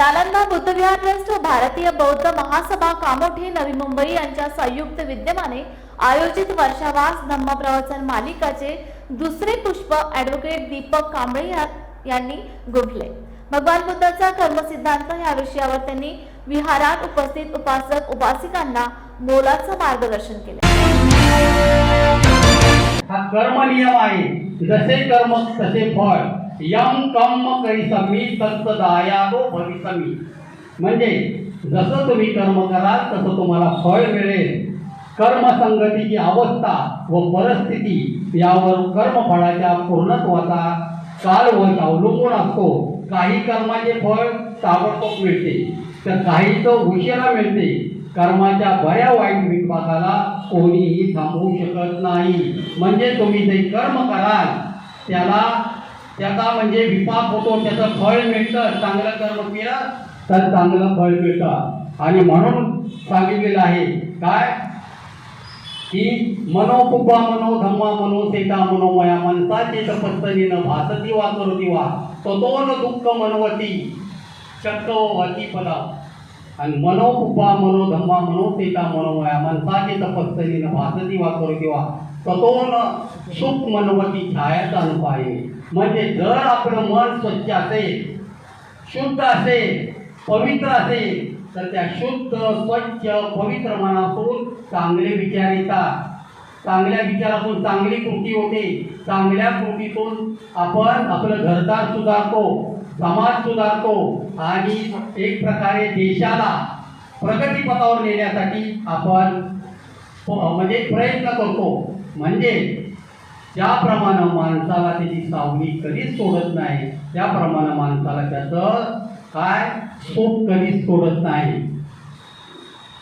नालंदा बुद्धविहार trust भारतीय बौद्ध महासभा कामोठे नवी मुंबई यांच्या संयुक्त विद्यमाने आयोजित वर्षावास धम्म प्रवचन मालिकाचे दुसरे पुष्प ऍडव्होकेट दीपक कांबळे यांनी गुंफले भगवान बुद्धाचा कर्मसिद्धांत या विषयावर त्यांनी विहारात उपस्थित उपासक उपासिकांना मोलाचं मार्गदर्शन केले. हा कर्म नियम आहे. जसे कर्म तसे फळ. यम कर्म करिसमी तत्सदायादो हो भविसमी म्हणजे जसं तुम्ही कर्म कराल तसं तुम्हाला फळ मिळेल. कर्मसंगतीची अवस्था व परिस्थिती यावर कर्मफळाच्या पूर्णत्वाचा कालवश अवलंबून असतो. काही कर्माचे फळ ताबडतोब मिळते तर काहीचं उशिरा मिळते. कर्माच्या बऱ्या वाईट विभागाला कोणीही थांबवू शकत नाही. म्हणजे तुम्ही जे कर्म कराल त्याला त्याचा म्हणजे विपाक होतो त्याचं फळ मिळतं चांगलं कर्म केलं तर चांगलं फळ मिळतं. आणि म्हणून सांगितलेलं आहे काय? की मनोकुपा मनो धम्मा मनो सेता मनोमया मनसाचे तपस्तनी न भासती वा करुती वा ततोन दुःख मनवती चक्रवती पदा आणि मनोकुपा मनो धम्मा मनो सेता मनोमया मनसाचे तपस्तनी न भासती वा करुती वा ततोन सुख मनवती छायाचा अनुपाये म्हणजे जर आपलं मन स्वच्छ असेल शुद्ध असेल पवित्र असेल तर त्या शुद्ध स्वच्छ पवित्र मनातून चांगले विचार येतात. चांगल्या विचारातून चांगली कृती होते. चांगल्या कृतीतून आपण आपलं घरदार सुधारतो समाज सुधारतो आणि एक प्रकारे देशाला प्रगतीपथावर नेण्यासाठी आपण हो, म्हणजे प्रयत्न करतो. म्हणजे ज्याप्रमाणे माणसाला त्याची सावली कधीच सोडत नाही त्याप्रमाणे माणसाला त्याचं काय? सोप कधीच सोडत नाही.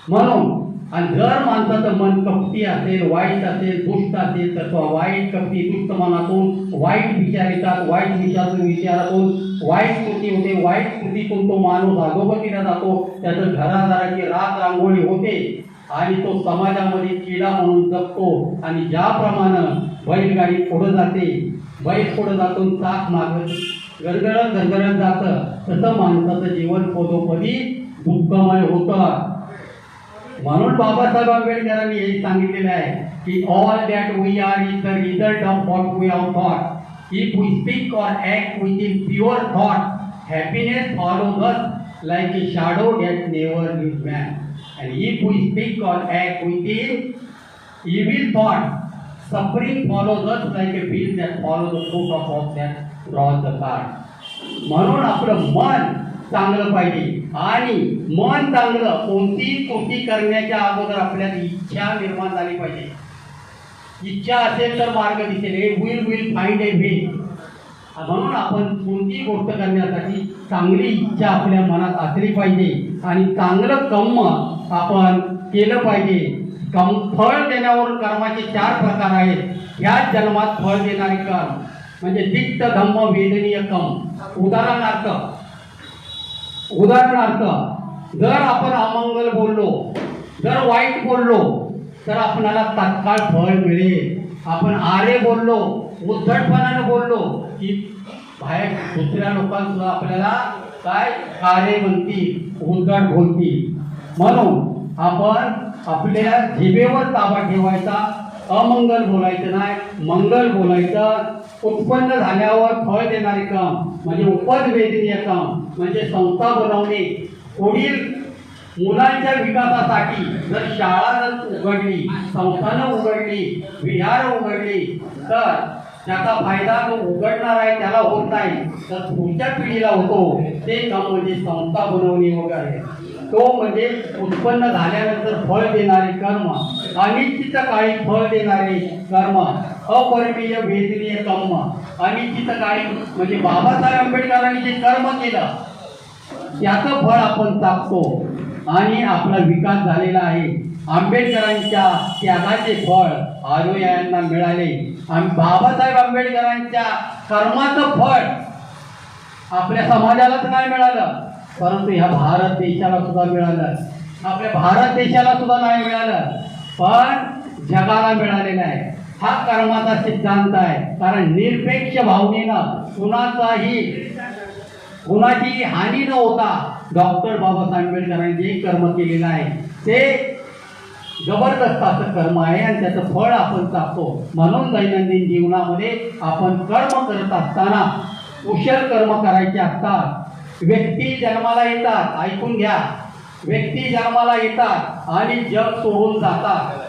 म्हणून आणि जर माणसाचं मन कपटी असेल वाईट असेल दुष्ट असेल तर तो वाईट कपटी दुष्ट मनातून वाईट विचार येतात वाईट विचारून विचारातून वाईट कृती होते वाईट कृतीतून तो माणूस अधोगतीला जातो त्याचं घरादाराची राग रांगोळी होते आणि तो समाजामध्ये किडा म्हणून जगतो आणि ज्याप्रमाणे बैलगाडी पुढं जाते. बैल पुढं जातून चाक मागत गरगरत गरगरत जातं. तसं माणसाचं जीवन पदोपदी दुःखमय होतं. म्हणून बाबासाहेब आंबेडकरांनी हे सांगितलेलं आहे की all that we are is the result of what we are thought if we speak or act with in pure thought happiness follows us like a shadow that never leave man and if we speak or act with in evil thought suffering follows us like a bee that follows the foot of ox that draws the cart. म्हणून आपलं मन चांगलं पाहिजे. आणि मन चांगलं कोणतीही कृती करण्याच्या अगोदर आपल्यात इच्छा निर्माण झाली पाहिजे. इच्छा असेल तर मार्ग दिसेल. हे will will find a way म्हणून आपण कोणतीही गोष्ट करण्यासाठी चांगली इच्छा आपल्या मनात असली पाहिजे. आणि चांगलं कम्म आपण केलं पाहिजे. फळ देण्यावर कर्माचे चार प्रकार आहेत. या जन्मात फळ देणारे कर्म. म्हणजे दिक्त धम्म वेदनीय कम. उदाहरणार्थ उदाहरणार्थ जर आपण अमंगल बोललो जर वाईट बोललो तर आपणाला तात्काळ फळ मिळेल. आपण आरे बोललो उद्धटपणानं बोललो की बाहेर दुसऱ्या लोकांसुद्धा आपल्याला काय कार्य म्हणतील उद्धट बोलतील. म्हणून आपण आपल्या जिभेवर ताबा ठेवायचा अमंगल बोलायचं नाही मंगल बोलायचं. उत्पन्न झाल्यावर फळ देणारे काम म्हणजे उपदवेदनीय काम म्हणजे संस्था बनवणे. पुढील मुलांच्या विकासासाठी जर शाळा जर उघडली संस्थानं उघडली विहार उघडली तर त्याचा फायदा जो उघडणार आहे त्याला होत नाही. तर पुढच्या पिढीला होतो. ते काम म्हणजे संस्था बनवणे वगैरे. तो म्हणजे उत्पन्न झाल्यानंतर फळ देणारे कर्म अनिश्चित काळी फळ देणारे कर्म अपरिमेय वेदनीय कर्म अनिश्चित काळी म्हणजे बाबासाहेब आंबेडकरांनी जे कर्म केलं त्याचं फळ आपण चापतो आणि आपला विकास झालेला आहे. आंबेडकरांच्या त्यागाचे फळ अनुयायांना मिळाले. आणि बाबासाहेब आंबेडकरांच्या कर्माचं फळ आपल्या समाजालाच नाही मिळालं. परंतु ह्या भारत देशाला सुद्धा मिळालं. आपल्या भारत देशाला सुद्धा नाही मिळालं. पण जगाला मिळालेलं आहे. हा कर्माचा सिद्धांत आहे. कारण निरपेक्ष भावनेनं कुणाचाही कुणाचीही हानी न होता डॉक्टर बाबासाहेब आंबेडकरांनी जे कर्म केलेलं आहे ते जबरदस्त असं कर्म आहे आणि त्याचं फळ आपण चाकतो म्हणून दैनंदिन जीवनामध्ये आपण कर्म करत असताना कुशल कर्म करायचे असतात. व्यक्ती जन्माला येतात ऐकून घ्या. व्यक्ती जन्माला येतात आणि जग सोडून जातात.